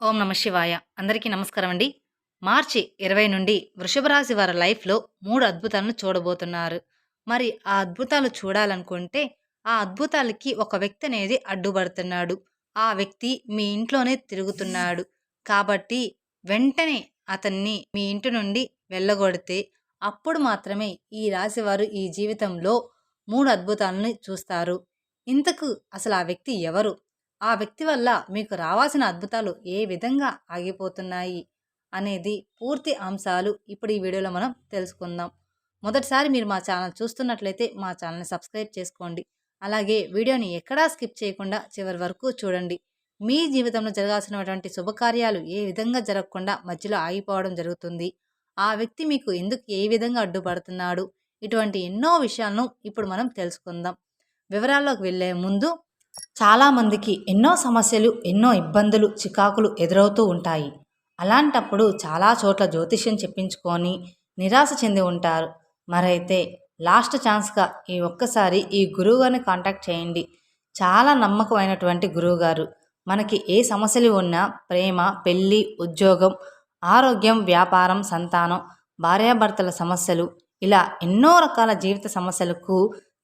ఓం నమ శివాయ. అందరికీ నమస్కారం అండి. మార్చి ఇరవై నుండి వృషభ రాశి వారి లైఫ్లో మూడు అద్భుతాలను చూడబోతున్నారు. మరి ఆ అద్భుతాలు చూడాలనుకుంటే ఆ అద్భుతాలకి ఒక వ్యక్తి అనేది అడ్డుపడుతున్నాడు. ఆ వ్యక్తి మీ ఇంట్లోనే తిరుగుతున్నాడు. కాబట్టి వెంటనే అతన్ని మీ ఇంటి నుండి వెళ్ళగొడితే అప్పుడు మాత్రమే ఈ రాశి వారు ఈ జీవితంలో మూడు అద్భుతాలని చూస్తారు. ఇంతకు అసలు ఆ వ్యక్తి ఎవరు? ఆ వ్యక్తి వల్ల మీకు రావాల్సిన అద్భుతాలు ఏ విధంగా ఆగిపోతున్నాయి అనేది పూర్తి అంశాలు ఇప్పుడు ఈ వీడియోలో మనం తెలుసుకుందాం. మొదటిసారి మీరు మా ఛానల్ చూస్తున్నట్లయితే మా ఛానల్ని సబ్స్క్రైబ్ చేసుకోండి. అలాగే వీడియోని ఎక్కడా స్కిప్ చేయకుండా చివరి వరకు చూడండి. మీ జీవితంలో జరగాల్సినటువంటి శుభకార్యాలు ఏ విధంగా జరగకుండా మధ్యలో ఆగిపోవడం జరుగుతుంది? ఆ వ్యక్తి మీకు ఎందుకు ఏ విధంగా అడ్డుపడుతున్నాడు? ఇటువంటి ఎన్నో విషయాలను ఇప్పుడు మనం తెలుసుకుందాం. వివరాల్లోకి వెళ్ళే ముందు చాలామందికి ఎన్నో సమస్యలు ఎన్నో ఇబ్బందులు చికాకులు ఎదురవుతూ ఉంటాయి. అలాంటప్పుడు చాలా చోట్ల జ్యోతిష్యం చెప్పించుకొని నిరాశ చెంది ఉంటారు. మరైతే లాస్ట్ ఛాన్స్గా ఈ ఒక్కసారి ఈ గురువుగారిని కాంటాక్ట్ చేయండి. చాలా నమ్మకమైనటువంటి గురువుగారు. మనకి ఏ సమస్యలు ఉన్నా ప్రేమ పెళ్ళి ఉద్యోగం ఆరోగ్యం వ్యాపారం సంతానం భార్యాభర్తల సమస్యలు ఇలా ఎన్నో రకాల జీవిత సమస్యలకు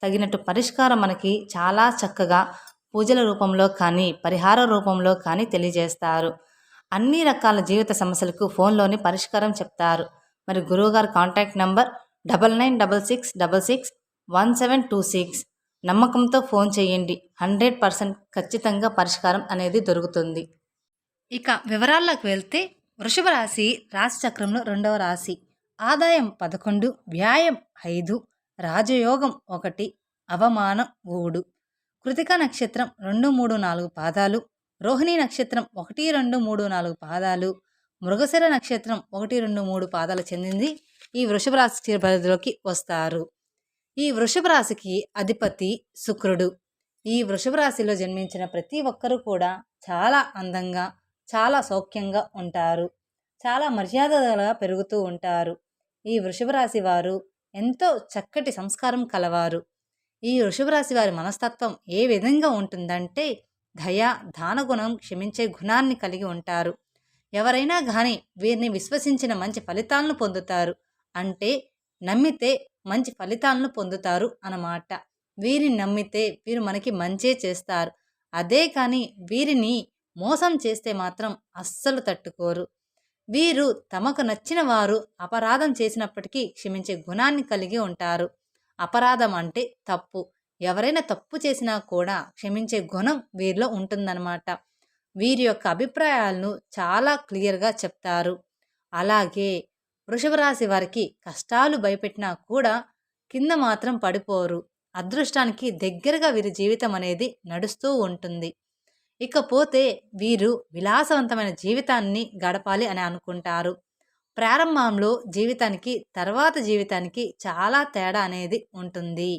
తగినట్టు పరిష్కారం మనకి చాలా చక్కగా పూజల రూపంలో కానీ పరిహార రూపంలో కానీ తెలియజేస్తారు. అన్ని రకాల జీవిత సమస్యలకు ఫోన్లోని పరిష్కారం చెప్తారు. మరి గురువుగారు contact number double nine double six double six one seven two six. నమ్మకంతో ఫోన్ చేయండి. హండ్రెడ్ పర్సెంట్ ఖచ్చితంగా పరిష్కారం అనేది దొరుకుతుంది. ఇక వివరాల్లోకి వెళ్తే వృషభ రాశి రాశి చక్రంలో రెండవ రాశి. ఆదాయం పదకొండు వ్యాయం ఐదు రాజయోగం ఒకటి అవమానం మూడు. కృతిక నక్షత్రం రెండు మూడు నాలుగు పాదాలు. రోహిణి నక్షత్రం ఒకటి రెండు మూడు నాలుగు పాదాలు. మృగశిర నక్షత్రం ఒకటి రెండు మూడు పాదాలు చెందింది. ఈ వృషభ రాశి పరిధిలోకి వస్తారు. ఈ వృషభ రాశికి అధిపతి శుక్రుడు. ఈ వృషభ రాశిలో జన్మించిన ప్రతి ఒక్కరూ కూడా చాలా అందంగా చాలా సౌఖ్యంగా ఉంటారు. చాలా మర్యాదగా పెరుగుతూ ఉంటారు. ఈ వృషభ రాశి వారు ఎంతో చక్కటి సంస్కారం కలవారు. ఈ వృషభరాశి వారి మనస్తత్వం ఏ విధంగా ఉంటుందంటే దయ దానగుణం క్షమించే గుణాన్ని కలిగి ఉంటారు. ఎవరైనా కానీ వీరిని విశ్వసించిన మంచి ఫలితాలను పొందుతారు. అంటే నమ్మితే మంచి ఫలితాలను పొందుతారు అన్నమాట. వీరిని నమ్మితే వీరు మనకి మంచే చేస్తారు. అదే కానీ వీరిని మోసం చేస్తే మాత్రం అస్సలు తట్టుకోరు. వీరు తమకు నచ్చిన వారు అపరాధం చేసినప్పటికీ క్షమించే గుణాన్ని కలిగి ఉంటారు. అపరాధం అంటే తప్పు. ఎవరైనా తప్పు చేసినా కూడా క్షమించే గుణం వీరిలో ఉంటుందన్నమాట. వీరి యొక్క అభిప్రాయాలను చాలా క్లియర్గా చెప్తారు. అలాగే వృషభరాశి వారికి కష్టాలు భయపెట్టినా కూడా కింద మాత్రం పడిపోరు. అదృష్టానికి దగ్గరగా వీరి జీవితం అనేది నడుస్తూ ఉంటుంది. ఇకపోతే వీరు విలాసవంతమైన జీవితాన్ని గడపాలి అని అనుకుంటారు. ప్రారంభంలో జీవితానికి తర్వాత జీవితానికి చాలా తేడా అనేది ఉంటుంది.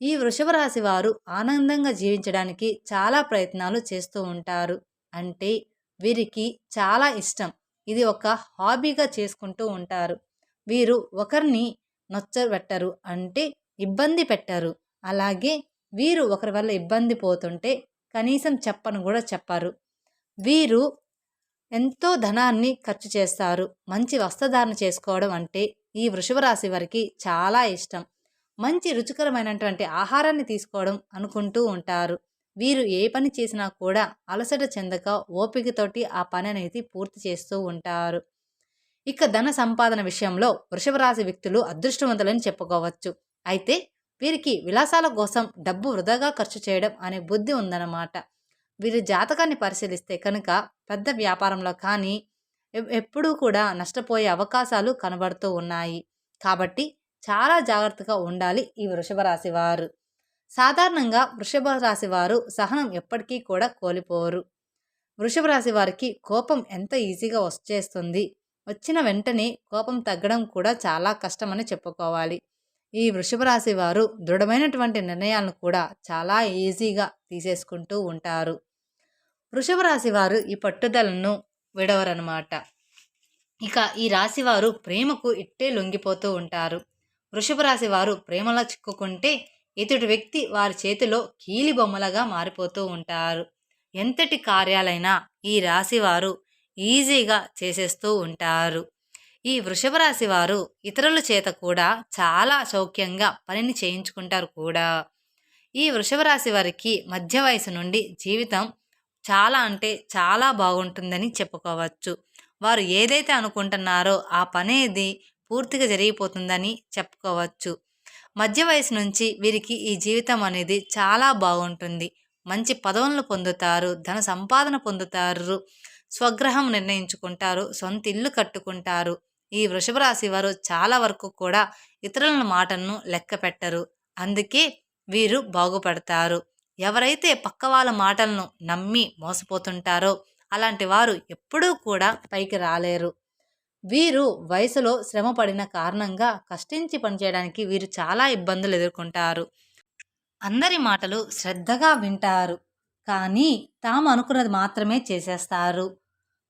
ఈ వృషభ రాశి వారు ఆనందంగా జీవించడానికి చాలా ప్రయత్నాలు చేస్తూ ఉంటారు. అంటే వీరికి చాలా ఇష్టం. ఇది ఒక హాబీగా చేసుకుంటూ ఉంటారు. వీరు ఒకరిని నొచ్చబెట్టరు. అంటే ఇబ్బంది పెట్టరు. అలాగే వీరు ఒకరి వల్ల ఇబ్బంది పోతుంటే కనీసం చెప్పను కూడా చెప్పారు. వీరు ఎంతో ధనాన్ని ఖర్చు చేస్తారు. మంచి వస్త్రధారణ చేసుకోవడం అంటే ఈ వృషభ రాశి వారికి చాలా ఇష్టం. మంచి రుచికరమైనటువంటి ఆహారాన్ని తీసుకోవడం అనుకుంటూ ఉంటారు. వీరు ఏ పని చేసినా కూడా అలసట చెందక ఓపికతోటి ఆ పని అనేది పూర్తి చేస్తూ ఉంటారు. ఇక ధన సంపాదన విషయంలో వృషభ రాశి వ్యక్తులు అదృష్టవంతులని చెప్పుకోవచ్చు. అయితే వీరికి విలాసాల కోసం డబ్బు వృధాగా ఖర్చు చేయడం అనే బుద్ధి ఉందన్నమాట. వీరి జాతకాన్ని పరిశీలిస్తే కనుక పెద్ద వ్యాపారంలో కానీ ఎప్పుడూ కూడా నష్టపోయే అవకాశాలు కనబడుతూ ఉన్నాయి. కాబట్టి చాలా జాగ్రత్తగా ఉండాలి ఈ వృషభ రాశి వారు. సాధారణంగా వృషభ రాశి వారు సహనం ఎప్పటికీ కూడా కోల్పోరు. వృషభ రాశి వారికి కోపం ఎంత ఈజీగా వచ్చేస్తుంది? వచ్చిన వెంటనే కోపం తగ్గడం కూడా చాలా కష్టమని చెప్పుకోవాలి. ఈ వృషభ రాశి వారు దృఢమైనటువంటి నిర్ణయాలను కూడా చాలా ఈజీగా తీసేసుకుంటూ ఉంటారు. వృషభ రాశి వారు ఈ పట్టుదలను విడవరనమాట. ఇక ఈ రాశివారు ప్రేమకు ఇట్టే లొంగిపోతూ ఉంటారు. వృషభ రాశి వారు ప్రేమలో చిక్కుకుంటే ఇతడి వ్యక్తి వారి చేతిలో కీలి బొమ్మలుగా మారిపోతూ ఉంటారు. ఎంతటి కార్యాలైనా ఈ రాశివారు ఈజీగా చేసేస్తూ ఉంటారు. ఈ వృషభ రాశి వారు ఇతరుల చేత కూడా చాలా సౌఖ్యంగా పనిని చేయించుకుంటారు కూడా. ఈ వృషభ రాశి వారికి మధ్య వయసు నుండి జీవితం చాలా అంటే చాలా బాగుంటుందని చెప్పుకోవచ్చు. వారు ఏదైతే అనుకుంటున్నారో ఆ పనేది పూర్తిగా జరిగిపోతుందని చెప్పుకోవచ్చు. మధ్య వయసు నుంచి వీరికి ఈ జీవితం అనేది చాలా బాగుంటుంది. మంచి పదవులను పొందుతారు ధన సంపాదన పొందుతారు స్వగ్రహం నిర్ణయించుకుంటారు సొంత ఇల్లు కట్టుకుంటారు. ఈ వృషభ రాశి వారు చాలా వరకు కూడా ఇతరుల మాటలను లెక్క పెట్టరు అందుకే వీరు బాగుపడతారు. ఎవరైతే పక్క వాళ్ళ మాటలను నమ్మి మోసపోతుంటారో అలాంటి వారు ఎప్పుడూ కూడా పైకి రాలేరు. వీరు వయసులో శ్రమ పడిన కారణంగా కష్టించి పనిచేయడానికి వీరు చాలా ఇబ్బందులు ఎదుర్కొంటారు. అందరి మాటలు శ్రద్ధగా వింటారు కానీ తాము అనుకున్నది మాత్రమే చేసేస్తారు.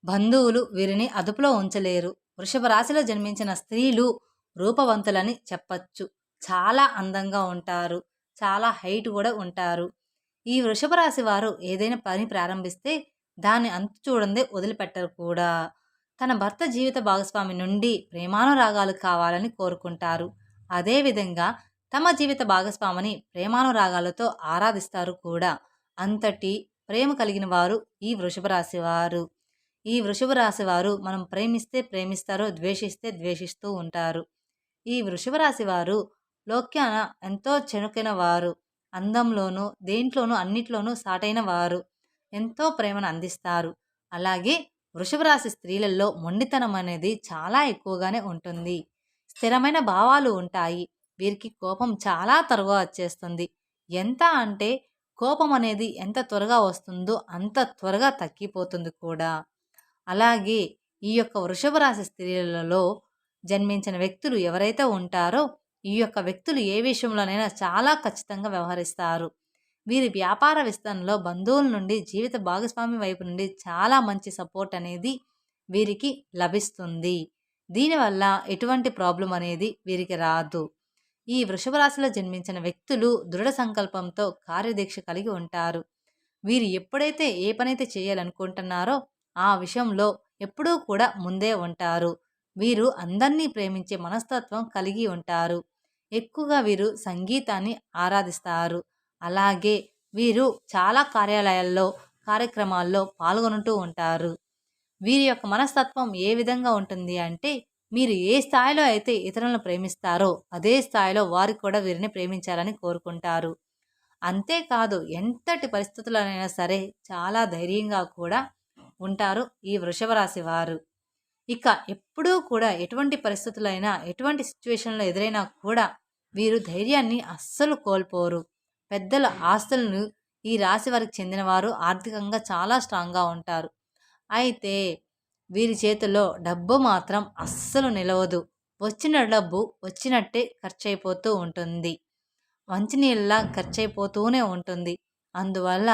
బంధువులు వీరిని అదుపులో ఉంచలేరు. వృషభ రాశిలో జన్మించిన స్త్రీలు రూపవంతులని చెప్పచ్చు. చాలా అందంగా ఉంటారు. చాలా హైట్ కూడా ఉంటారు. ఈ వృషభ రాశి వారు ఏదైనా పని ప్రారంభిస్తే దాన్ని అంతు చూడందే వదిలిపెట్టరు కూడా. తన భర్త జీవిత భాగస్వామి నుండి ప్రేమానురాగాలు కావాలని కోరుకుంటారు. అదేవిధంగా తమ జీవిత భాగస్వామిని ప్రేమానురాగాలతో ఆరాధిస్తారు కూడా. అంతటి ప్రేమ కలిగిన వారు ఈ వృషభ రాశి వారు. ఈ వృషభ రాశి వారు మనం ప్రేమిస్తే ప్రేమిస్తారో ద్వేషిస్తే ద్వేషిస్తూ ఉంటారు. ఈ వృషభ రాశి వారు లోక్యాన ఎంతో చెనుకైన వారు. అందంలోనూ దేంట్లోనూ అన్నిట్లోనూ సాటైన వారు. ఎంతో ప్రేమను అందిస్తారు. అలాగే వృషభరాశి స్త్రీలలో మొండితనం అనేది చాలా ఎక్కువగానే ఉంటుంది. స్థిరమైన భావాలు ఉంటాయి. వీరికి కోపం చాలా త్వరగా వచ్చేస్తుంది. ఎంత అంటే కోపం అనేది ఎంత త్వరగా వస్తుందో అంత త్వరగా తగ్గిపోతుంది కూడా. అలాగే ఈ యొక్క వృషభ రాశి స్త్రీలలో జన్మించిన వ్యక్తులు ఎవరైతే ఉంటారో ఈ యొక్క వ్యక్తులు ఏ విషయంలోనైనా చాలా ఖచ్చితంగా వ్యవహరిస్తారు. వీరి వ్యాపార విస్తరణలో బంధువుల నుండి జీవిత భాగస్వామి వైపు నుండి చాలా మంచి సపోర్ట్ అనేది వీరికి లభిస్తుంది. దీనివల్ల ఎటువంటి ప్రాబ్లం అనేది వీరికి రాదు. ఈ వృషభ రాశిలో జన్మించిన వ్యక్తులు దృఢ సంకల్పంతో కార్యదీక్ష కలిగి ఉంటారు. వీరు ఎప్పుడైతే ఏ పనైతే చేయాలనుకుంటున్నారో ఆ విషయంలో ఎప్పుడూ కూడా ముందే ఉంటారు. వీరు అందరినీ ప్రేమించే మనస్తత్వం కలిగి ఉంటారు. ఎక్కువగా వీరు సంగీతాన్ని ఆరాధిస్తారు. అలాగే వీరు చాలా కార్యాలయాల్లో కార్యక్రమాల్లో పాల్గొంటూ ఉంటారు. వీరి యొక్క మనస్తత్వం ఏ విధంగా ఉంటుంది అంటే మీరు ఏ స్థాయిలో అయితే ఇతరులను ప్రేమిస్తారో అదే స్థాయిలో వారికి కూడా వీరిని ప్రేమించాలని కోరుకుంటారు. అంతేకాదు ఎంతటి పరిస్థితులనైనా సరే చాలా ధైర్యంగా కూడా ఉంటారు ఈ వృషభరాశి వారు. ఇక ఎప్పుడూ కూడా ఎటువంటి పరిస్థితులైనా ఎటువంటి సిచ్యువేషన్లో ఎదురైనా కూడా వీరు ధైర్యాన్ని అస్సలు కోల్పోరు. పెద్దల ఆస్తులను ఈ రాశి వారికి చెందినవారు ఆర్థికంగా చాలా స్ట్రాంగ్గా ఉంటారు. అయితే వీరి చేతిలో డబ్బు మాత్రం అస్సలు నిలవదు. వచ్చిన డబ్బు వచ్చినట్టే ఖర్చు అయిపోతూ ఉంటుంది. మంచినీళ్ళ ఖర్చు అయిపోతూనే ఉంటుంది. అందువల్ల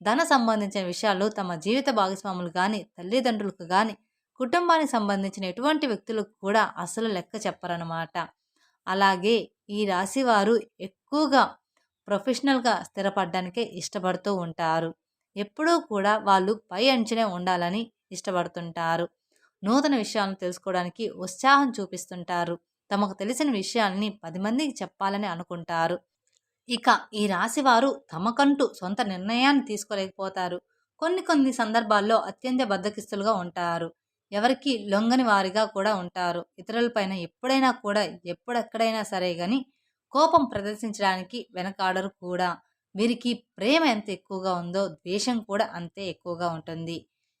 ధన సంబంధించిన విషయాలు తమ జీవిత భాగస్వాములు కానీ తల్లిదండ్రులకు కానీ కుటుంబానికి సంబంధించిన ఎటువంటి వ్యక్తులకు కూడా అసలు లెక్క చెప్పరనమాట అలాగే ఈ రాశివారు ఎక్కువగా ప్రొఫెషనల్గా స్థిరపడడానికే ఇష్టపడుతూ ఉంటారు. ఎప్పుడూ కూడా వాళ్ళు పై అంచనే ఉండాలని ఇష్టపడుతుంటారు. నూతన విషయాలను తెలుసుకోవడానికి ఉత్సాహం చూపిస్తుంటారు. తమకు తెలిసిన విషయాల్ని పది మందికి చెప్పాలని అనుకుంటారు. ఇక ఈ రాశివారు తమకంటూ సొంత నిర్ణయాన్ని తీసుకోలేకపోతారు. కొన్ని కొన్ని సందర్భాల్లో అత్యంత బద్దకిస్తులుగా ఉంటారు. ఎవరికి లొంగని వారిగా కూడా ఉంటారు. ఇతరులపైన ఎప్పుడైనా కూడా ఎప్పుడెక్కడైనా సరే కానీ కోపం ప్రదర్శించడానికి వెనకాడరు కూడా. వీరికి ప్రేమ ఎంత ఎక్కువగా ఉందో ద్వేషం కూడా అంతే ఎక్కువగా ఉంటుంది.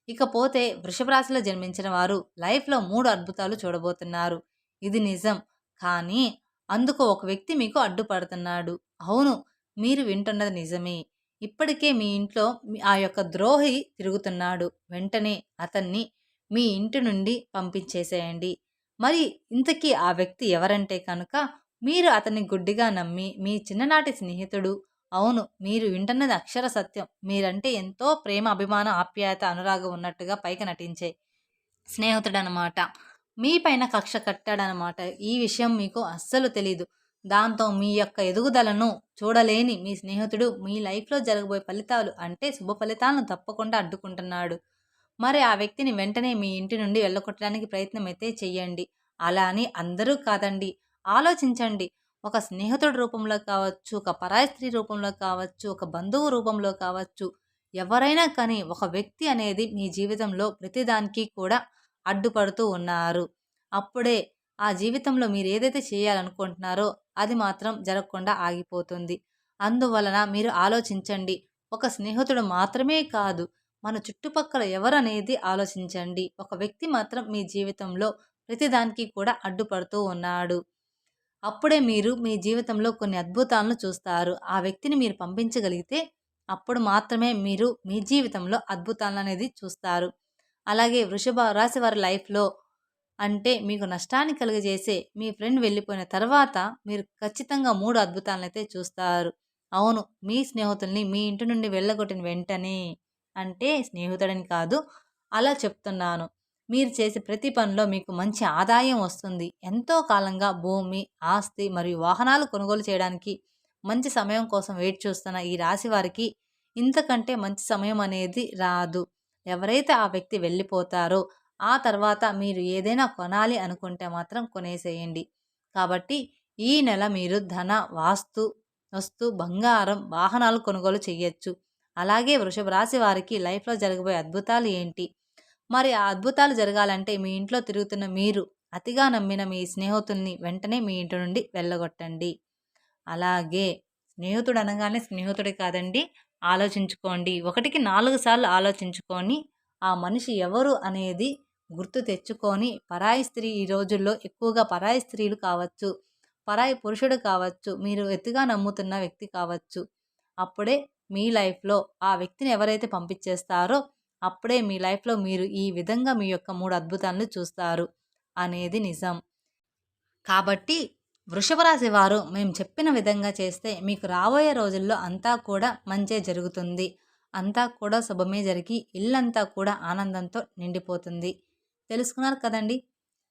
ఇకపోతే వృషభ రాశిలో జన్మించిన వారు లైఫ్లో మూడు అద్భుతాలు చూడబోతున్నారు. ఇది నిజం. కానీ అందుకు ఒక వ్యక్తి మీకు అడ్డుపడుతున్నాడు. అవును మీరు వింటున్నది నిజమే. ఇప్పటికే మీ ఇంట్లో ఆ యొక్క ద్రోహి తిరుగుతున్నాడు. వెంటనే అతన్ని మీ ఇంటి నుండి పంపించేసేయండి. మరి ఇంతకీ ఆ వ్యక్తి ఎవరంటే కనుక మీరు అతన్ని గుడ్డిగా నమ్మి మీ చిన్ననాటి స్నేహితుడు. అవును మీరు వింటున్నది అక్షర సత్యం. మీరంటే ఎంతో ప్రేమ అభిమాన ఆప్యాయత అనురాగం ఉన్నట్టుగా పైకి నటించే స్నేహితుడు అనమాట మీ పైన కక్ష కట్టాడనమాట. ఈ విషయం మీకు అస్సలు తెలీదు. దాంతో మీ యొక్క ఎదుగుదలను చూడలేని మీ స్నేహితుడు మీ లైఫ్లో జరగబోయే ఫలితాలు అంటే శుభ ఫలితాలను తప్పకుండా అడ్డుకుంటున్నాడు. మరి ఆ వ్యక్తిని వెంటనే మీ ఇంటి నుండి వెళ్ళగొట్టడానికి ప్రయత్నం అయితే చెయ్యండి అలా అని అందరూ కాదండి. ఆలోచించండి. ఒక స్నేహితుడి రూపంలో కావచ్చు ఒక పరాయి స్త్రీ రూపంలో కావచ్చు ఒక బంధువు రూపంలో కావచ్చు ఎవరైనా కానీ ఒక వ్యక్తి అనేది మీ జీవితంలో ప్రతిదానికి కూడా అడ్డుపడుతూ ఉన్నారు. అప్పుడే ఆ జీవితంలో మీరు ఏదైతే చేయాలనుకుంటున్నారో అది మాత్రం జరగకుండా ఆగిపోతుంది. అందువలన మీరు ఆలోచించండి. ఒక స్నేహితుడు మాత్రమే కాదు మన చుట్టుపక్కల ఎవరనేది ఆలోచించండి. ఒక వ్యక్తి మాత్రం మీ జీవితంలో ప్రతిదానికి కూడా అడ్డుపడుతూ ఉన్నాడు. అప్పుడే మీరు మీ జీవితంలో కొన్ని అద్భుతాలను చూస్తారు. ఆ వ్యక్తిని మీరు పంపించగలిగితే అప్పుడు మాత్రమే మీరు మీ జీవితంలో అద్భుతాలను అనేది చూస్తారు. అలాగే వృషభ రాశి వారి లైఫ్లో అంటే మీకు నష్టాన్ని కలిగజేసే మీ ఫ్రెండ్ వెళ్ళిపోయిన తర్వాత మీరు ఖచ్చితంగా మూడు అద్భుతాలను అయితే చూస్తారు. అవును మీ స్నేహితుల్ని మీ ఇంటి నుండి వెళ్ళగొట్టిన వెంటనే అంటే స్నేహితుడని కాదు. అలా చెప్తున్నాను. మీరు చేసే ప్రతి పనిలో మీకు మంచి ఆదాయం వస్తుంది. ఎంతో కాలంగా భూమి ఆస్తి మరియు వాహనాలు కొనుగోలు చేయడానికి మంచి సమయం కోసం వెయిట్ చూస్తున్న ఈ రాశి వారికి ఇంతకంటే మంచి సమయం అనేది రాదు. ఎవరైతే ఆ వ్యక్తి వెళ్ళిపోతారో ఆ తర్వాత మీరు ఏదైనా కొనాలి అనుకుంటే మాత్రం కొనేసేయండి. కాబట్టి ఈ నెల మీరు ధన వాస్తు వస్తు బంగారం వాహనాలు కొనుగోలు చేయొచ్చు. అలాగే వృషభ రాశి వారికి లైఫ్లో జరగబోయే అద్భుతాలు ఏంటి? మరి ఆ అద్భుతాలు జరగాలంటే మీ ఇంట్లో తిరుగుతున్న మీరు అతిగా నమ్మిన మీ స్నేహితుల్ని వెంటనే మీ ఇంటి నుండి వెళ్ళగొట్టండి. అలాగే స్నేహితుడు అనగానే స్నేహితుడే కాదండి ఆలోచించుకోండి. ఒకటికి నాలుగు సార్లు ఆలోచించుకొని ఆ మనిషి ఎవరు అనేది గుర్తు తెచ్చుకొని పరాయి స్త్రీ ఈ రోజుల్లో ఎక్కువగా పరాయి స్త్రీలు కావచ్చు పరాయి పురుషుడు కావచ్చు మీరు ఎత్తుగా నమ్ముతున్న వ్యక్తి కావచ్చు అప్పుడే మీ లైఫ్లో ఆ వ్యక్తిని ఎవరైతే పంపించేస్తారో అప్పుడే మీ లైఫ్లో మీరు ఈ విధంగా మీ యొక్క మూడు అద్భుతాలను చూస్తారు అనేది నిజం. కాబట్టి వృషభరాశి వారు మేము చెప్పిన విధంగా చేస్తే మీకు రాబోయే రోజుల్లో అంతా కూడా మంచే జరుగుతుంది. అంతా కూడా శుభమే జరిగి ఇల్లంతా కూడా ఆనందంతో నిండిపోతుంది. తెలుసుకున్నారు కదండి?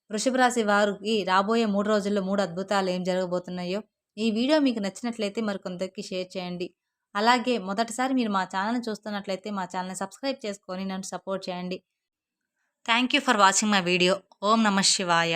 వృషభరాశి వారికి రాబోయే మూడు రోజుల్లో మూడు అద్భుతాలు ఏం జరగబోతున్నాయో ఈ వీడియో మీకు నచ్చినట్లయితే మరికొందరికి షేర్ చేయండి. అలాగే మొదటిసారి మీరు మా ఛానల్ని చూస్తున్నట్లయితే మా ఛానల్ని సబ్స్క్రైబ్ చేసుకొని నన్ను సపోర్ట్ చేయండి. Thank you for watching my video. ఓం నమ శివాయ.